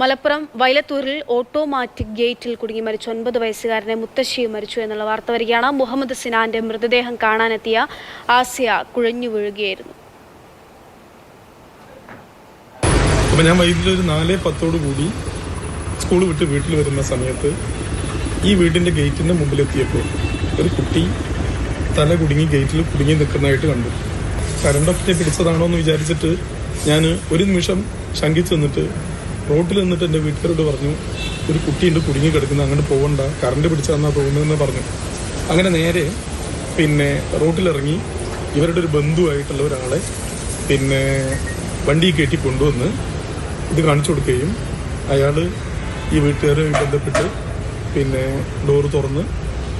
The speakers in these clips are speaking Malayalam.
മലപ്പുറം വൈലത്തൂരിൽ ഓട്ടോമാറ്റിക് ഗേറ്റിൽ കുടുങ്ങി മരിച്ച ഒൻപത് വയസ്സുകാരനെ മുത്തശ്ശിയും മരിച്ചു എന്നുള്ള വാർത്ത വരികയാണ്. മുഹമ്മദ് സിനാന്റെ മൃതദേഹം കാണാനെത്തിയ ആസിയ കുഴഞ്ഞു വീഴുകയായിരുന്നു. അപ്പം ഞാൻ വൈകിട്ട് ഒരു നാല് പത്തോട് കൂടി സ്കൂൾ വിട്ട് വീട്ടിൽ വരുന്ന സമയത്ത് ഈ വീടിന്റെ ഗേറ്റിന്റെ മുമ്പിലെത്തിയപ്പോൾ ഒരു കുട്ടി തല കുടുങ്ങി ഗേറ്റിൽ കുടുങ്ങി നിൽക്കുന്നതായിട്ട് കണ്ടു. കരണ്ടൊക്കെ പിടിച്ചതാണോ എന്ന് വിചാരിച്ചിട്ട് ഞാൻ ഒരു നിമിഷം ശങ്കിച്ചു നിന്നിട്ട് റോട്ടിൽ നിന്നിട്ട് എന്റെ വീട്ടുകാരോട് പറഞ്ഞു ഒരു കുട്ടിയുണ്ട് കുടുങ്ങി കിടക്കുന്നത് അങ്ങനെ പോകണ്ട കറണ്ട് പിടിച്ചാന്നാ തോന്നുന്നതെന്ന് പറഞ്ഞു. അങ്ങനെ നേരെ പിന്നെ റോട്ടിലിറങ്ങി ഇവരുടെ ഒരു ബന്ധുവായിട്ടുള്ള ഒരാളെ പിന്നെ വണ്ടി കയറ്റി കൊണ്ടുവന്ന് ഇത് കാണിച്ചു കൊടുക്കുകയും അയാൾ ഈ വീട്ടുകാരുമായി ബന്ധപ്പെട്ട് പിന്നെ ഡോറ് തുറന്ന്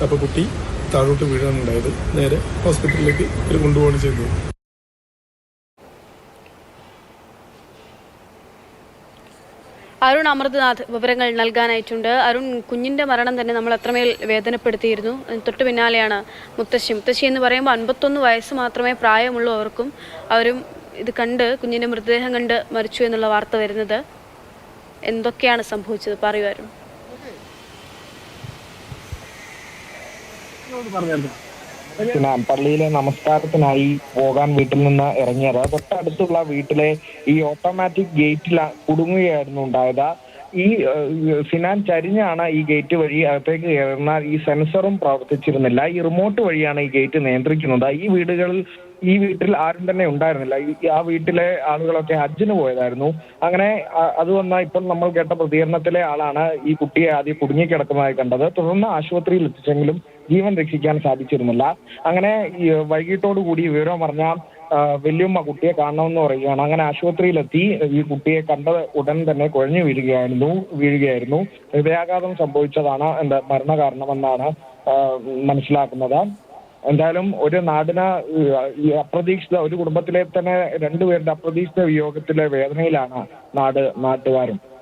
അപ്പോൾ കുട്ടി താഴോട്ട് വീഴാനുണ്ടായത് നേരെ ഹോസ്പിറ്റലിലേക്ക് കൊണ്ടുപോവുകയാണ് ചെയ്തത്. അരുൺ അമൃതനാഥ് വിവരങ്ങൾ നൽകാനായിട്ടുണ്ട്. അരുൺ കുഞ്ഞിന്റെ മരണം തന്നെ നമ്മൾ അത്രമേൽ വേദനപ്പെടുത്തിയിരുന്നു. തൊട്ട് പിന്നാലെയാണ് മുത്തശ്ശി. മുത്തശ്ശി എന്ന് പറയുമ്പോൾ അൻപത്തൊന്ന് വയസ്സ് മാത്രമേ പ്രായമുള്ളവർക്കും അവരും ഇത് കണ്ട് കുഞ്ഞിന്റെ മൃതദേഹം കണ്ട് മരിച്ചു എന്നുള്ള വാർത്ത വരുന്നത്. എന്തൊക്കെയാണ് സംഭവിച്ചത്? പറയൂ അരുൺ. പിന്നെ പള്ളിയിലെ നമസ്കാരത്തിനായി പോകാൻ വീട്ടിൽ നിന്ന് ഇറങ്ങിയത്. തൊട്ടടുത്തുള്ള വീട്ടിലെ ഈ ഓട്ടോമാറ്റിക് ഗേറ്റിൽ കുടുങ്ങുകയായിരുന്നു ഉണ്ടായത്. ഈ സിനാൻ ചരിഞ്ഞാണ് ഈ ഗേറ്റ് വഴി അകത്തേക്ക് കയറുന്ന ഈ സെൻസറും പ്രവർത്തിച്ചിരുന്നില്ല. ഈ റിമോട്ട് വഴിയാണ് ഈ ഗേറ്റ് നിയന്ത്രിക്കുന്നത്. ഈ വീടുകളിൽ ഈ വീട്ടിൽ ആരും തന്നെ ഉണ്ടായിരുന്നില്ല. ആ വീട്ടിലെ ആളുകളൊക്കെ ഹജ്ജിന് പോയതായിരുന്നു. അങ്ങനെ അത് വന്ന ഇപ്പോൾ നമ്മൾ കേട്ട പ്രതികരണത്തിലെ ആളാണ് ഈ കുട്ടിയെ ആദ്യം കുടുങ്ങിക്കിടക്കുന്നതായി കണ്ടത്. തുടർന്ന് ആശുപത്രിയിൽ എത്തിച്ചെങ്കിലും ജീവൻ രക്ഷിക്കാൻ സാധിച്ചിരുന്നില്ല. അങ്ങനെ ഈ വൈകിട്ടോടു കൂടി വിവരം പറഞ്ഞ വല്യമ്മ കുട്ടിയെ കാണണമെന്ന് പറയുകയാണ്. അങ്ങനെ ആശുപത്രിയിലെത്തി ഈ കുട്ടിയെ കണ്ട ഉടൻ തന്നെ കുഴഞ്ഞു വീഴുകയായിരുന്നു വീഴുകയായിരുന്നു. ഹൃദയാഘാതം സംഭവിച്ചതാണ് എന്താ മരണകാരണമെന്നാണ് മനസ്സിലാക്കുന്നത്. എന്തായാലും ഒരു നാടിന് അപ്രതീക്ഷിത ഒരു കുടുംബത്തിലെ തന്നെ രണ്ടുപേരുടെ അപ്രതീക്ഷിത വിയോഗത്തിലെ വേദനയിലാണ് നാട് നാട്ടുകാരും.